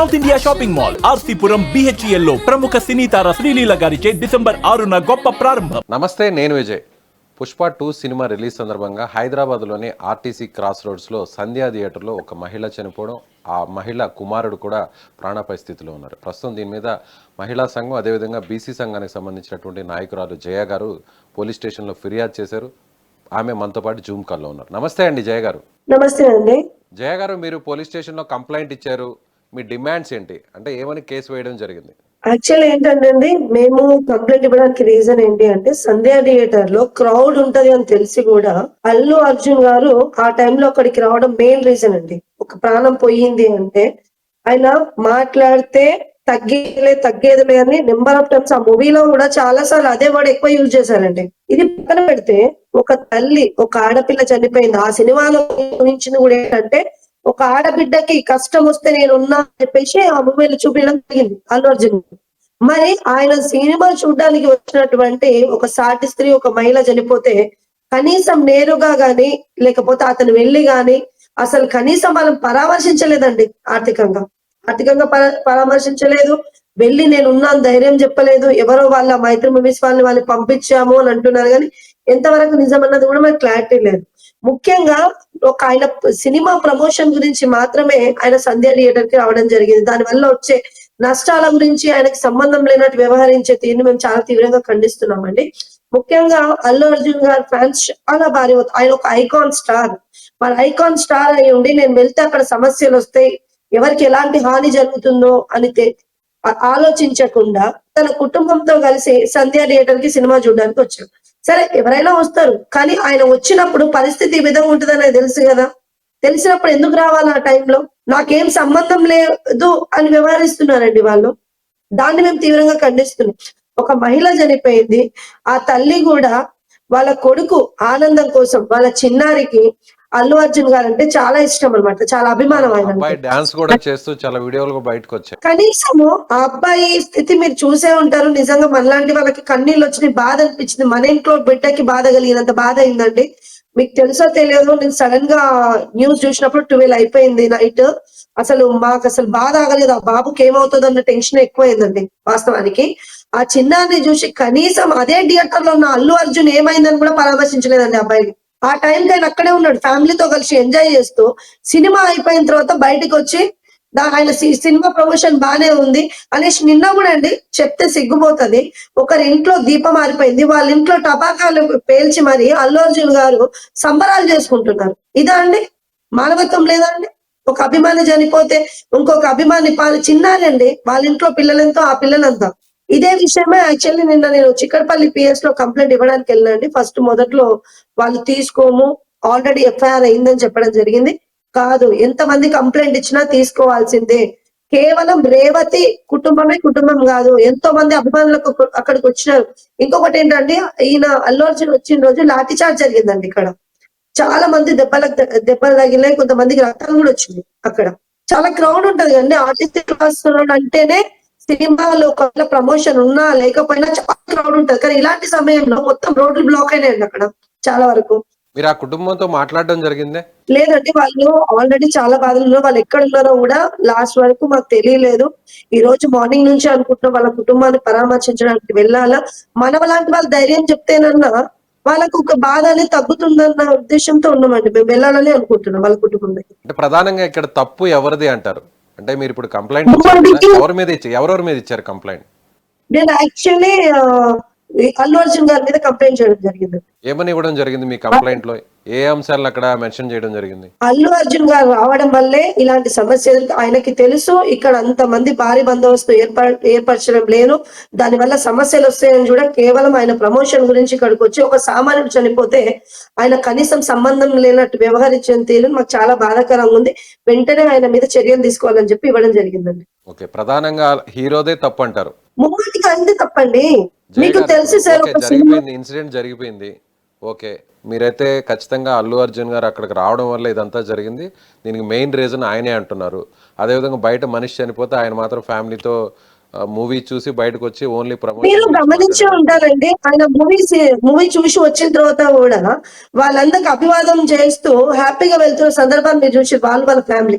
South India shopping mall RC Puram బిహెచ్ఎల్లో ప్రముఖ సినీ తార శ్రీలీల గారిచే డిసెంబర్ ఆరున గొప్ప ప్రారంభం. నమస్తే నేను Vijay. Pushpa two cinema release సందర్భంగా హైదరాబాద్లోని ఆర్టీసీ క్రాస్ రోడ్స్లో సంధ్యా థియేటర్లో ఒక మహిళ చనిపోవడం ఆ మహిళ కుమారుడు కూడా ప్రాణాపాయ స్థితిలో ఉన్నారు. ప్రస్తుతం దీని మీద మహిళా సంఘం అదేవిధంగా బీసీ సంఘానికి సంబంధించినటువంటి నాయకురాలు జయ గారు పోలీస్ స్టేషన్లో ఫిర్యాదు చేశారు. ఆమె మనతో పాటు జూమ్ కాల్లో ఉన్నారు. నమస్తే అండి జయ గారు. నమస్తే అండి. జయ గారు మీరు పోలీస్ స్టేషన్లో కంప్లైంట్ ఇచ్చారు. మీ డిమాండ్స్ ఏంటి? అంటే ఏమని కేసు వేయడం జరిగింది? యాక్చువల్ ఏంటంటే అండి మేము కంప్లైంట్ ఇవ్వడానికి రీజన్ ఏంటి అంటే సంధ్యా థియేటర్లో క్రౌడ్ ఉంటది అని తెలిసి కూడా అల్లు అర్జున్ గారు ఆ టైంలో అక్కడికి రావడం మెయిన్ రీజన్ అండి. ఒక ప్రాణం పోయింది అంటే ఆయన మాట్లాడితే తగ్గేదిలే తగ్గేదిలే అని నెంబర్ ఆఫ్ టైమ్స్ ఆ మూవీలో కూడా చాలా సార్లు అదే వర్డ్ ఎక్కువ యూజ్ చేశారండి. ఇది పక్కన పెడితే ఒక తల్లి ఒక ఆడపిల్ల చనిపోయింది. ఆ సినిమాలో గురించింది కూడా ఏంటంటే ఒక ఆడబిడ్డకి కష్టం వస్తే నేను ఉన్నా అని చెప్పేసి ఆ మూవీలు చూపించడం జరిగింది అల్లు అర్జున్. మరి ఆయన సినిమా చూడడానికి వచ్చినటువంటి ఒక సాటి స్త్రీ ఒక మహిళ చనిపోతే కనీసం నేరుగా గాని లేకపోతే అతను వెళ్ళి గాని అసలు కనీసం మనం పరామర్శించలేదండి ఆర్థికంగా. ఆర్థికంగా పరా- పరామర్శించలేదు. వెళ్ళి నేను ఉన్నాను ధైర్యం చెప్పలేదు. ఎవరో వాళ్ళ మైత్రి మూవీస్ వాళ్ళని వాళ్ళని పంపించాము అని అంటున్నారు కానీ ఎంతవరకు నిజం అన్నది కూడా మనకు క్లారిటీ లేదు. ముఖ్యంగా ఒక ఆయన సినిమా ప్రమోషన్ గురించి మాత్రమే ఆయన సంధ్య థియేటర్కి రావడం జరిగింది. దాని వల్ల వచ్చే నష్టాల గురించి ఆయనకి సంబంధం లేనట్టు వ్యవహరించే తీరుని మేము చాలా తీవ్రంగా ఖండిస్తున్నామండి. ముఖ్యంగా అల్లు అర్జున్ గారి ఫ్యాన్స్ చాలా భారీ అవుతారు. ఆయన ఒక ఐకాన్ స్టార్. మన ఐకాన్ స్టార్ అయి ఉండి నేను వెళ్తే అక్కడ సమస్యలు వస్తాయి ఎవరికి ఎలాంటి హాని జరుగుతుందో అని ఆలోచించకుండా తన కుటుంబంతో కలిసి సంధ్యా థియేటర్కి సినిమా చూడడానికి వచ్చాడు సరే ఎవరైనా వస్తారు కానీ ఆయన వచ్చినప్పుడు పరిస్థితి ఈ విధంగా ఉంటుందని తెలుసు కదా. తెలిసినప్పుడు ఎందుకు రావాలి ఆ టైంలో? నాకేం సంబంధం లేదు అని వ్యవహరిస్తున్నారండి వాళ్ళు. దాన్ని మేము తీవ్రంగా ఖండిస్తున్నాం. ఒక మహిళ చనిపోయింది ఆ తల్లి కూడా వాళ్ళ కొడుకు ఆనందం కోసం వాళ్ళ చిన్నారికి అల్లు అర్జున్ గారు అంటే చాలా ఇష్టం అన్నమాట. చాలా అభిమానం ఆయన డాన్స్ కూడా చేస్తూ చాలా వీడియోలు బయటకు వచ్చాయి. కనీసము ఆ అబ్బాయి స్థితి మీరు చూసే ఉంటారు. నిజంగా మనలాంటి వాళ్ళకి కన్నీళ్ళు వచ్చినాయి బాధ అనిపించింది. మన ఇంట్లో బిడ్డకి బాధ కలిగినంత బాధ అయిందండి. మీకు తెలుసో తెలియదు నేను సడన్గా న్యూస్ చూసినప్పుడు ట్వెల్వ్ అయిపోయింది నైట్. అసలు మాకు అసలు బాధ ఆగలేదు. ఆ బాబుకి ఏమవుతుంది అన్న టెన్షన్ ఎక్కువైందండి వాస్తవానికి. ఆ చిన్నాన్ని చూసి కనీసం అదే థియేటర్లో ఉన్న అల్లు అర్జున్ ఏమైందని కూడా పరామర్శించలేదండి అబ్బాయిని. ఆ టైం ఆయన అక్కడే ఉన్నాడు. ఫ్యామిలీతో కలిసి ఎంజాయ్ చేస్తూ సినిమా అయిపోయిన తర్వాత బయటకు వచ్చి ఆయన సినిమా ప్రమోషన్ బానే ఉంది అనేసి నిన్న కూడా అండి చెప్తే సిగ్గుపోతుంది. ఒకరి ఇంట్లో దీపం మారిపోయింది వాళ్ళ ఇంట్లో టపాకాలు పేల్చి మరి అల్లు అర్జున్ గారు సంబరాలు చేసుకుంటున్నారు. ఇదా అండి? మానవత్వం లేదా అండి? ఒక అభిమాని చనిపోతే ఇంకొక అభిమాని పాలు చిన్నారండి వాళ్ళ ఇంట్లో పిల్లలంతా ఆ పిల్లలంతా. ఇదే విషయమే యాక్చువల్లీ నిన్న నేను చిక్కడపల్లి పిఎస్లో కంప్లైంట్ ఇవ్వడానికి వెళ్ళండి ఫస్ట్ మొదట్లో వాళ్ళు తీసుకోము. ఆల్రెడీ ఎఫ్ఐఆర్ అయిందని చెప్పడం జరిగింది. కాదు ఎంతమంది కంప్లైంట్ ఇచ్చినా తీసుకోవాల్సిందే. కేవలం రేవతి కుటుంబమే కుటుంబం కాదు. ఎంతో మంది అభిమానులకు అక్కడికి వచ్చినారు. ఇంకొకటి ఏంటంటే ఈయన అల్లు అర్జున్ వచ్చిన రోజు లాఠీ చార్జ్ జరిగిందండి ఇక్కడ. చాలా మంది దెబ్బలకు దెబ్బలు తగిలినాయి. కొంతమందికి రక్తం కూడా వచ్చింది అక్కడ. చాలా క్రౌడ్ ఉంటది అండి ఆర్టిస్ట్ క్లాస్ అంటేనే సినిమాలో ఒకవేళ ప్రమోషన్ ఉన్నా లేకపోయినా చాలా క్రౌడ్ ఉంటది. కానీ ఇలాంటి సమయంలో మొత్తం రోడ్లు బ్లాక్ అయినాయండి అక్కడ. చాలా వరకు. మీరు ఆ కుటుంబంతో మాట్లాడడం జరిగిందే? లేదండి వాళ్ళు ఆల్రెడీ చాలా బాధలు ఉన్నారు. వాళ్ళు ఎక్కడ ఉన్నారో కూడా లాస్ట్ వరకు మాకు తెలియలేదు. ఈ రోజు మార్నింగ్ నుంచి అనుకుంటున్నాం వాళ్ళ కుటుంబాన్ని పరామర్శించడానికి వెళ్ళాలా? మన లాంటి వాళ్ళు ధైర్యం చెప్తేనన్నా వాళ్ళకు ఒక బాధ అనేది తగ్గుతుందన్న ఉద్దేశంతో ఉన్నామండి. మేము వెళ్ళాలని అనుకుంటున్నాం వాళ్ళ కుటుంబం అంటే ప్రధానంగా ఇక్కడ తప్పు ఎవరిది అంటారు? అంటే మీరు ఇప్పుడు కంప్లైంట్ ఎవరి మీద ఇచ్చారు? ఎవరెవరి మీద ఇచ్చారు కంప్లైంట్ నేను యాక్చువల్లీ అల్లు అర్జున్ గారి మీద కంప్లైంట్ చేయడం జరిగింది. ఏమని ఇవ్వడం జరిగింది మీ కంప్లైంట్లో? ఏ అంశాలను అక్కడ మెన్షన్ చేయడం జరిగింది? అల్లు అర్జున్ గారు రావడం వల్లే ఇలాంటి సమస్య ఎదురు- ఆయనకి తెలుసు ఇక్కడ అంత మంది భారీ బందోబస్తు ఏర్ప ఏర్పరచడం లేదు. దాని వల్ల సమస్యలు వస్తాయని కూడా కేవలం ఆయన ప్రమోషన్ గురించి ఇక్కడికి వచ్చి ఒక సామాన్యుడు చనిపోతే ఆయన కనీసం సంబంధం లేనట్టు వ్యవహరించిన తీరు మాకు చాలా బాధాకరంగా ఉంది. వెంటనే ఆయన మీద చర్యలు తీసుకోవాలని చెప్పి ఇవ్వడం జరిగిందండి. ఓకే ప్రధానంగా హీరోదే తప్పు అంటారు. తప్పండి. మీకు తెలుసు సార్ జరిగిపోయింది ఇన్సిడెంట్ జరిగిపోయింది. ఓకే మీరైతే ఖచ్చితంగా అల్లు అర్జున్ గారు అక్కడికి రావడం వల్ల ఇదంతా జరిగింది. దీనికి మెయిన్ రీజన్ ఆయనే అంటున్నారు. అదేవిధంగా బయట మనిషి చనిపోతే ఆయన మాత్రం ఫ్యామిలీతో మూవీ చూసి బయటకు వచ్చి ఓన్లీ మీరు గమనించే ఉంటారండి. ఆయన మూవీస్ మూవీ చూసి వచ్చిన తర్వాత కూడా వాళ్ళందరికి అభివాదం చేస్తూ హ్యాపీగా వెళ్తున్న సందర్భాన్ని మీరు చూసి వాళ్ళు వాళ్ళ ఫ్యామిలీ.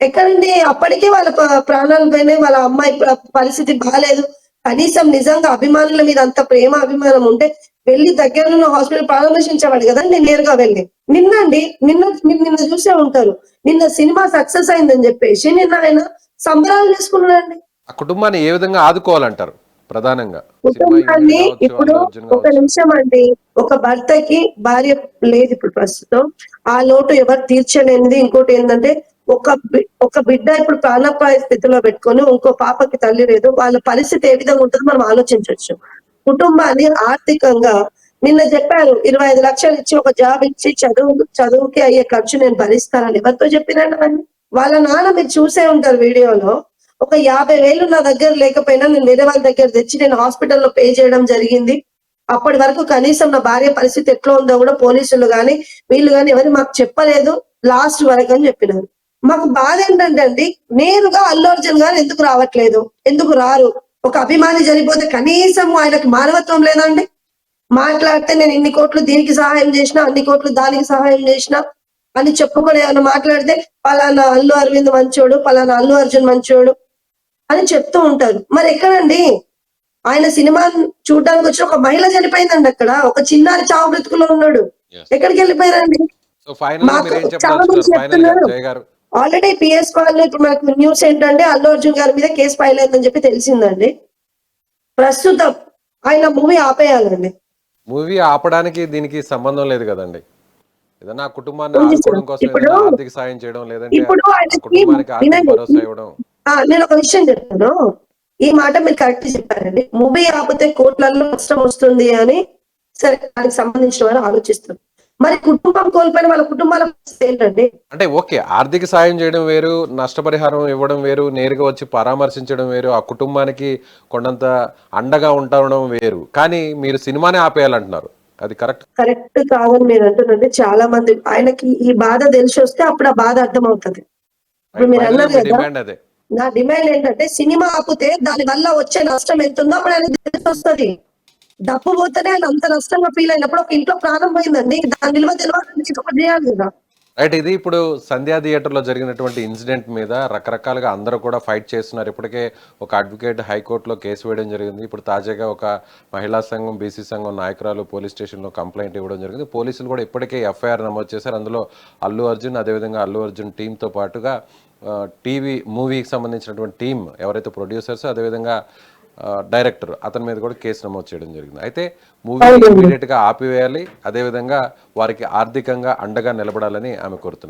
ఎక్కడండి అప్పటికే వాళ్ళ ప్రాణాలు పోయినాయి. వాళ్ళ అమ్మాయి పరిస్థితి బాగాలేదు కనీసం నిజంగా అభిమానుల మీద అంత ప్రేమ అభిమానం ఉంటే వెళ్ళి దగ్గర ఉన్న హాస్పిటల్ పరామర్శించేవాడు కదండి నేరుగా వెళ్ళి. నిన్నండి నిన్న మీరు నిన్న చూసే ఉంటారు. నిన్న సినిమా సక్సెస్ అయిందని చెప్పేసి నిన్న ఆయన సంబరాలు చేసుకున్నాడండి. ఆ కుటుంబాన్ని ఏ విధంగా ఆదుకోవాలంటారు? ప్రధానంగా కుటుంబాన్ని ఇప్పుడు ఒక. నిమిషం అండి. ఒక భర్తకి భార్య లేదు ఇప్పుడు ప్రస్తుతం. ఆ లోటు ఎవరు తీర్చలేనిది. ఇంకోటి ఏంటంటే ఒక ఒక బిడ్డ ఇప్పుడు ప్రాణాపాయ స్థితిలో పెట్టుకొని ఇంకో పాపకి తల్లి లేదు వాళ్ళ పరిస్థితి ఏ విధంగా ఉంటుందో మనం ఆలోచించవచ్చు కుటుంబాన్ని ఆర్థికంగా నిన్న చెప్పారు ఇరవై ఐదు లక్షలు ఇచ్చి ఒక జాబ్ ఇచ్చి చదువు చదువుకి అయ్యే ఖర్చు నేను భరిస్తానని. ఎవరితో చెప్పినాను అని వాళ్ళ నాన్న మీరు చూసే ఉంటారు వీడియోలో ఒక యాభై వేలు నా దగ్గర లేకపోయినా నేను వేరే వాళ్ళ దగ్గర తెచ్చి నేను హాస్పిటల్లో పే చేయడం జరిగింది. అప్పటి వరకు కనీసం నా భార్య పరిస్థితి ఎట్లా ఉందో కూడా పోలీసులు కానీ వీళ్ళు కానీ ఎవరు మాకు చెప్పలేదు లాస్ట్ వరకు అని చెప్పినారు. మాకు బాధ ఏంటంటే అండి నేరుగా అల్లు అర్జున్ గారు ఎందుకు రావట్లేదు? ఎందుకు రారు? ఒక అభిమాని చనిపోతే కనీసం ఆయనకు మానవత్వం లేదండి మాట్లాడితే నేను ఇన్ని కోట్లు దీనికి సహాయం చేసిన అన్ని కోట్లు దానికి సహాయం చేసిన అని చెప్పుకొని ఏమైనా మాట్లాడితే పలానా అల్లు అరవింద్ మంచోడు పలానా అల్లు అర్జున్ మంచోడు అని చెప్తూ ఉంటారు. మరి ఎక్కడండి? ఆయన సినిమా చూడడానికి వచ్చి ఒక మహిళ చనిపోయిందండి అక్కడ. ఒక చిన్నారి చావు బ్రతుకులో ఉన్నాడు. ఎక్కడికి వెళ్ళిపోయారండి? సో ఫైనల్ మీరు ఏం ఫైనల్. జయ గారు. ఆల్రెడీ పిఎస్ వాళ్ళు ఇప్పుడు మనకు న్యూస్ ఏంటంటే అల్లు అర్జున్ గారి మీద కేసు ఫైల్ అయిందని చెప్పి తెలిసిందండి. ప్రస్తుతం ఆయన మూవీ ఆపేయాలండి. మూవీ ఆపడానికి దీనికి సంబంధం లేదు కదండి. ఏదైనా ఆ కుటుంబాన్ని. ఆదుకోవడం కోసం ఆర్థిక సాయం చేయడం లేదంటే కుటుంబానికి ఆర్థిక. భరోసా ఇవ్వడం. నేను ఒక విషయం చెప్తాను. ఈ మాట మీరు కరెక్ట్ చెప్పారండి. మూవీ ఆపితే కోట్లలో నష్టం వస్తుంది అని సరే దానికి సంబంధించిన వారు ఆలోచిస్తారు మరి కుటుంబం కోల్పోయిన వాళ్ళ కుటుంబాల ఏంటండి? అంటే ఓకే ఆర్థిక సాయం చేయడం వేరు నష్టపరిహారం ఇవ్వడం వేరు నేరుగా వచ్చి పరామర్శించడం వేరు ఆ కుటుంబానికి కొండంత అండగా ఉండడం వేరు. కానీ మీరు సినిమానే ఆపేయాలంటున్నారు. అది కరెక్ట్? కరెక్ట్ కాదని మీరు అంటున్నది చాలా మంది. ఆయనకి ఈ బాధ తెలిసి వస్తే అప్పుడు ఆ బాధ అర్థం అవుతుంది ఇప్పుడు మీరు అన్నారు కదా డిమాండ్ అదే. నా డిమాండ్ ఏంటంటే సినిమా ఆపితే దాని వల్ల వచ్చే నష్టం ఎంత ఉందో అప్పుడు ఆయన తెలిసి వస్తుంది. డబ్బు పోతేనే ఆయన అంత నష్టంగా ఫీల్ అయినప్పుడు ఒక ఇంట్లో ప్రాణం పోయిందండి. దాని విలువ తెలియాలి ఇది చేయాలి కదా. రైట్ ఇది ఇప్పుడు సంధ్యా థియేటర్లో జరిగినటువంటి ఇన్సిడెంట్ మీద రకరకాలుగా అందరూ కూడా ఫైట్ చేస్తున్నారు. ఇప్పటికే ఒక అడ్వకేట్ హైకోర్టులో కేసు వేయడం జరిగింది. ఇప్పుడు తాజాగా ఒక మహిళా సంఘం బీసీ సంఘం నాయకురాలు పోలీస్ స్టేషన్లో కంప్లైంట్ ఇవ్వడం జరిగింది. పోలీసులు కూడా ఇప్పటికే ఎఫ్ఐఆర్ నమోదు చేశారు. అందులో అల్లు అర్జున్ అదేవిధంగా అల్లు అర్జున్ టీంతో పాటుగా టీవీ మూవీకి సంబంధించినటువంటి టీం ఎవరైతే ప్రొడ్యూసర్స్ అదేవిధంగా డైరెక్టర్ అతని మీద కూడా కేసు నమోదు చేయడం జరిగింది. అయితే మూవీ ఇమీడియట్గా ఆపివేయాలి. అదేవిధంగా వారికి ఆర్థికంగా అండగా నిలబడాలని ఆమె కోరుతున్నారు.